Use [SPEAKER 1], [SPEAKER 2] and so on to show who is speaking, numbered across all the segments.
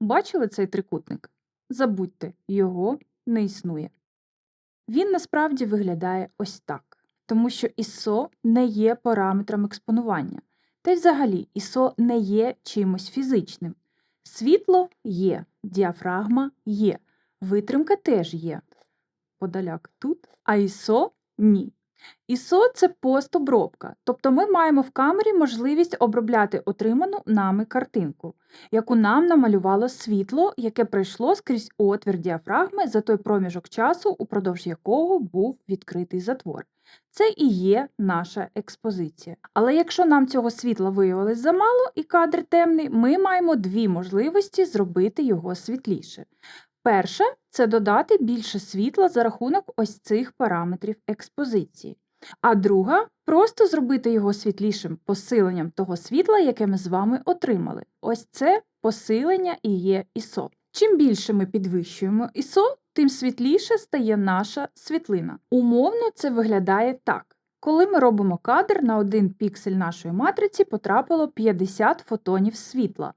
[SPEAKER 1] Бачили цей трикутник? Забудьте, його не існує. Він насправді виглядає ось так, тому що ISO не є параметром експонування. Та й взагалі ISO не є чимось фізичним. Світло є, діафрагма є, витримка теж є. Подаляк тут, а ISO ні. ISO – це постобробка, тобто ми маємо в камері можливість обробляти отриману нами картинку, яку нам намалювало світло, яке пройшло скрізь отвір діафрагми за той проміжок часу, упродовж якого був відкритий затвор. Це і є наша експозиція. Але якщо нам цього світла виявилось замало і кадр темний, ми маємо дві можливості зробити його світліше. Перша це додати більше світла за рахунок ось цих параметрів експозиції. А друга просто зробити його світлішим посиленням того світла, яке ми з вами отримали. Ось це посилення і є ISO. Чим більше ми підвищуємо ISO, тим світліше стає наша світлина. Умовно це виглядає так. Коли ми робимо кадр, на один піксель нашої матриці потрапило 50 фотонів світла,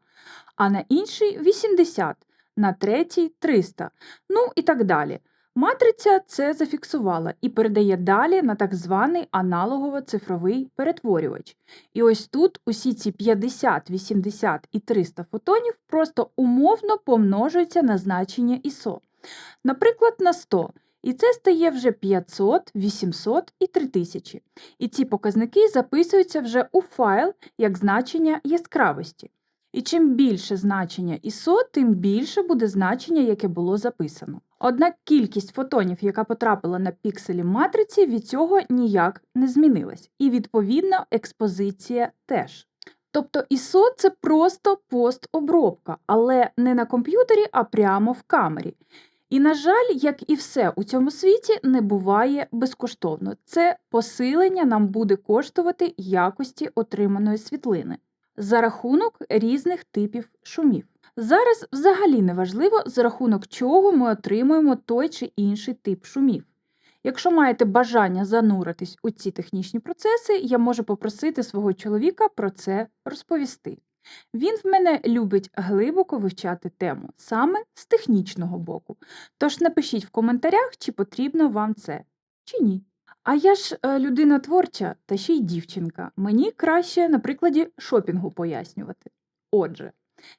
[SPEAKER 1] а на інший 80, на третій 300, ну і так далі. Матриця це зафіксувала і передає далі на так званий аналогово-цифровий перетворювач. І ось тут усі ці 50, 80 і 300 фотонів просто умовно помножуються на значення ISO. Наприклад, на 100. І це стає вже 500, 800 і 3000. І ці показники записуються вже у файл як значення яскравості. І чим більше значення ISO, тим більше буде значення, яке було записано. Однак кількість фотонів, яка потрапила на пікселі матриці, від цього ніяк не змінилась. І відповідно експозиція теж. Тобто ISO – це просто постобробка, але не на комп'ютері, а прямо в камері. І, на жаль, як і все у цьому світі, не буває безкоштовно. Це посилення нам буде коштувати якості отриманої світлини за рахунок різних типів шумів. Зараз взагалі не важливо, за рахунок чого ми отримуємо той чи інший тип шумів. Якщо маєте бажання зануритись у ці технічні процеси, я можу попросити свого чоловіка про це розповісти. Він в мене любить глибоко вивчати тему саме з технічного боку. Тож напишіть в коментарях, чи потрібно вам це, чи ні. А я ж е, людина творча та ще й дівчинка. Мені краще на прикладі шопінгу пояснювати. Отже,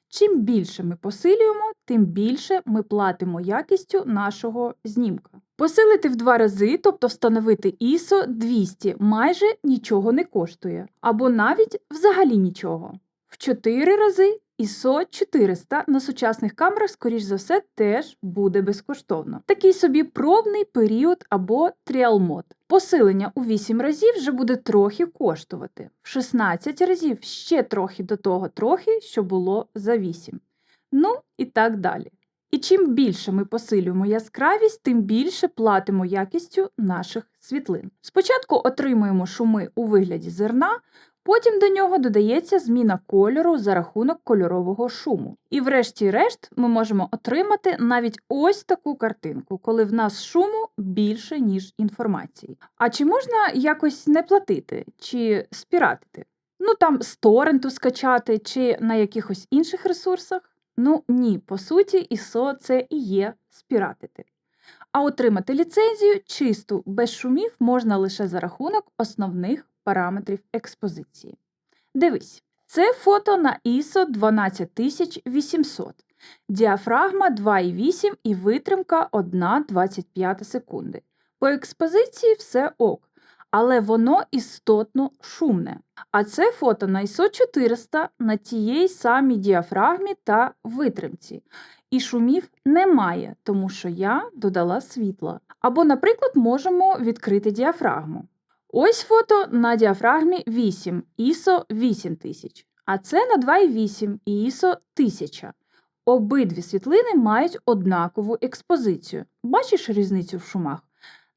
[SPEAKER 1] чим більше ми посилюємо, тим більше ми платимо якістю нашого знімка. Посилити в два рази, тобто встановити ISO 200, майже нічого не коштує, або навіть взагалі нічого. В 4 рази ISO 400 на сучасних камерах, скоріш за все, теж буде безкоштовно. Такий собі пробний період або тріал-мод. Посилення у 8 разів вже буде трохи коштувати, в 16 разів ще трохи до того трохи, що було за 8. Ну і так далі. І чим більше ми посилюємо яскравість, тим більше платимо якістю наших світлин. Спочатку отримуємо шуми у вигляді зерна, Потім до нього додається зміна кольору за рахунок кольорового шуму. І врешті-решт ми можемо отримати навіть ось таку картинку, коли в нас шуму більше, ніж інформації. А чи можна якось не платити чи спіратити? Ну там з торренту скачати чи на якихось інших ресурсах? Ну ні, по суті, ISO це і є спіратити. А отримати ліцензію чисту без шумів можна лише за рахунок основних параметрів експозиції. Дивись, це фото на ISO 12800, діафрагма 2,8 і витримка 1,25 секунди. По експозиції все ок, але воно істотно шумне. А це фото на ISO 400 на тієї самій діафрагмі та витримці. І шумів немає, тому що я додала світла. Або, наприклад, можемо відкрити діафрагму. Ось фото на діафрагмі 8 ISO 8000, а це на 2,8 і ISO 1000. Обидві світлини мають однакову експозицію. Бачиш різницю в шумах?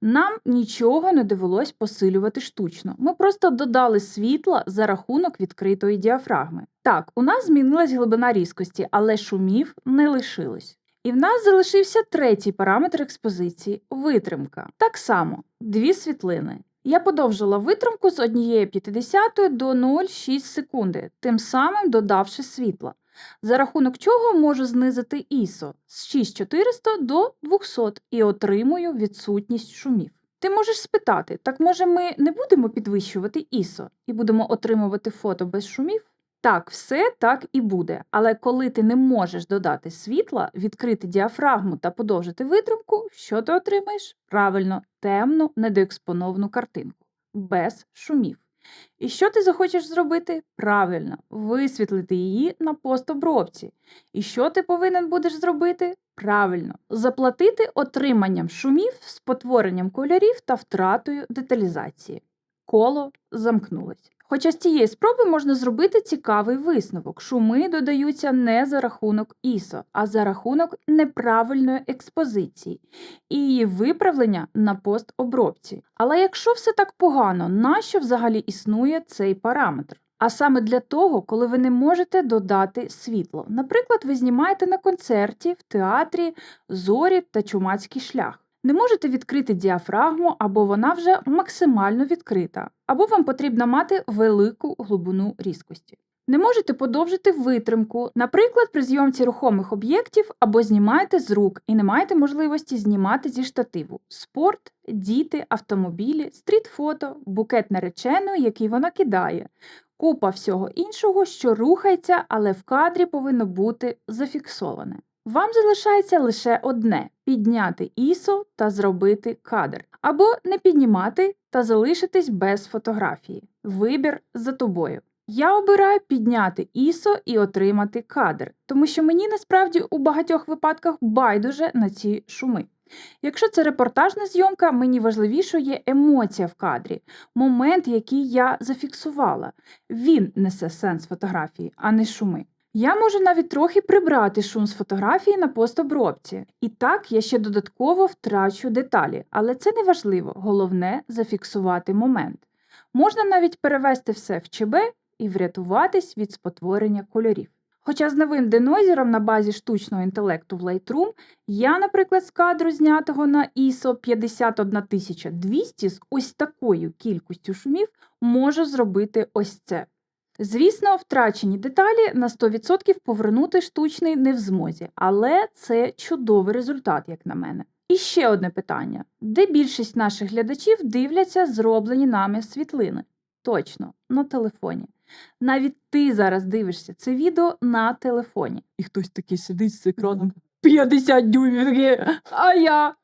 [SPEAKER 1] Нам нічого не довелось посилювати штучно. Ми просто додали світла за рахунок відкритої діафрагми. Так, у нас змінилась глибина різкості, але шумів не лишилось. І в нас залишився третій параметр експозиції витримка. Так само, дві світлини. Я подовжила витримку з 1,50 до 0,6 секунди, тим самим додавши світла. за рахунок чого можу знизити ISO з 6400 до 200 і отримую відсутність шумів. Ти можеш спитати, так може ми не будемо підвищувати ISO і будемо отримувати фото без шумів? Так, все так і буде. Але коли ти не можеш додати світла, відкрити діафрагму та подовжити витримку, що ти отримаєш? Правильно, темну, недоекспоновану картинку, без шумів. І що ти захочеш зробити? Правильно, висвітлити її на постобробці. І що ти повинен будеш зробити? Правильно, заплатити отриманням шумів, спотворенням кольорів та втратою деталізації. Коло замкнулось. Хоча з цієї спроби можна зробити цікавий висновок. Шуми додаються не за рахунок ISO, а за рахунок неправильної експозиції і її виправлення на постобробці. Але якщо все так погано, нащо взагалі існує цей параметр? А саме для того, коли ви не можете додати світло. Наприклад, ви знімаєте на концерті, в театрі, зорі та чумацький шлях. Не можете відкрити діафрагму, або вона вже максимально відкрита, або вам потрібно мати велику глибину різкості. Не можете подовжити витримку, наприклад, при зйомці рухомих об'єктів або знімаєте з рук і не маєте можливості знімати зі штативу. Спорт, діти, автомобілі, стріт-фото, букет нареченої, який вона кидає, купа всього іншого, що рухається, але в кадрі повинно бути зафіксоване. Вам залишається лише одне підняти ISO та зробити кадр, або не піднімати та залишитись без фотографії. Вибір за тобою. Я обираю підняти ISO і отримати кадр, тому що мені насправді у багатьох випадках байдуже на ці шуми. Якщо це репортажна зйомка, мені важливіше є емоція в кадрі, момент, який я зафіксувала. Він несе сенс фотографії, а не шуми. Я можу навіть трохи прибрати шум з фотографії на постобробці. І так я ще додатково втрачу деталі, але це не важливо, головне зафіксувати момент. Можна навіть перевести все в ЧБ і врятуватись від спотворення кольорів. Хоча з новим денойзером на базі штучного інтелекту в Lightroom я, наприклад, з кадру знятого на ISO 51200 з ось такою кількістю шумів можу зробити ось це. Звісно, втрачені деталі на 100% повернути штучний не в змозі, але це чудовий результат, як на мене. І ще одне питання: де більшість наших глядачів дивляться зроблені нами світлини? Точно, на телефоні. Навіть ти зараз дивишся це відео на телефоні. І хтось такий сидить з екраном 50 дюймів, а я.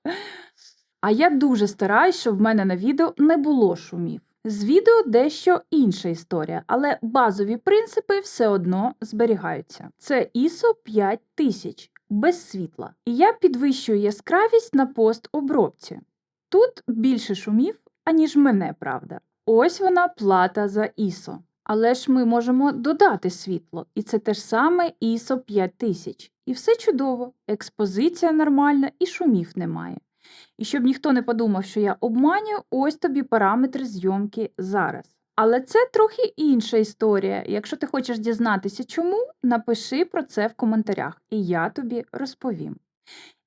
[SPEAKER 1] А я дуже стараюсь, щоб в мене на відео не було шумів. З відео дещо інша історія, але базові принципи все одно зберігаються. Це ISO 5000 без світла. І я підвищую яскравість на постобробці. Тут більше шумів, аніж мене, правда. Ось вона плата за ISO. Але ж ми можемо додати світло, і це те ж саме ISO 5000. І все чудово, експозиція нормальна і шумів немає. І щоб ніхто не подумав, що я обманюю, ось тобі параметри зйомки зараз. Але це трохи інша історія. Якщо ти хочеш дізнатися чому, напиши про це в коментарях, і я тобі розповім.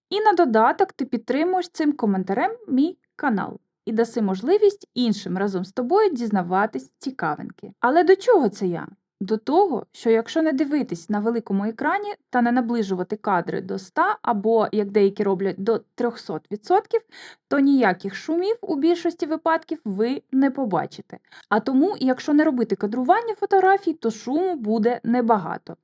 [SPEAKER 1] І на додаток ти підтримуєш цим коментарем мій канал і даси можливість іншим разом з тобою дізнаватись цікавинки. Але до чого це я? До того, що якщо не дивитись на великому екрані та не наближувати кадри до 100 або, як деякі роблять, до 300%, то ніяких шумів у більшості випадків ви не побачите. А тому, якщо не робити кадрування фотографій, то шуму буде небагато.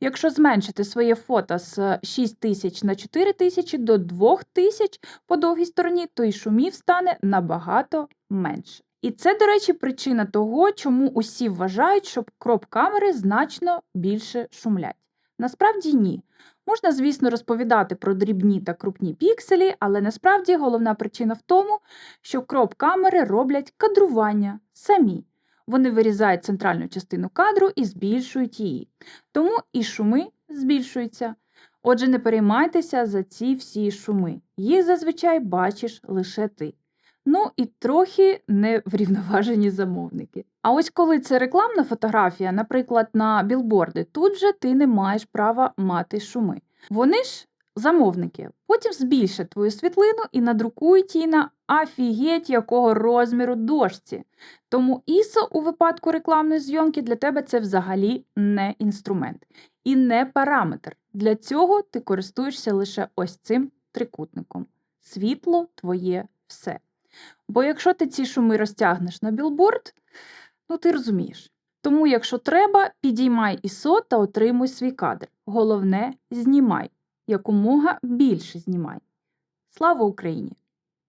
[SPEAKER 1] Якщо зменшити своє фото з 6000 на 4000 до 2000 по довгій стороні, то і шумів стане набагато менше. І це, до речі, причина того, чому усі вважають, що кроп-камери значно більше шумлять. Насправді ні. Можна, звісно, розповідати про дрібні та крупні пікселі, але насправді головна причина в тому, що кроп-камери роблять кадрування самі. Вони вирізають центральну частину кадру і збільшують її. Тому і шуми збільшуються. Отже, не переймайтеся за ці всі шуми. Їх зазвичай бачиш лише ти. Ну і трохи неврівноважені замовники. А ось коли це рекламна фотографія, наприклад, на білборди, тут же ти не маєш права мати шуми. Вони ж Замовники потім збільшать твою світлину і надрукують її на афігеть якого розміру дошці. Тому ISO у випадку рекламної зйомки для тебе це взагалі не інструмент і не параметр. Для цього ти користуєшся лише ось цим трикутником. Світло твоє все. Бо якщо ти ці шуми розтягнеш на білборд, ну ти розумієш. Тому, якщо треба, підіймай ISO та отримуй свій кадр. Головне, знімай. Якомога більше знімай. Слава Україні!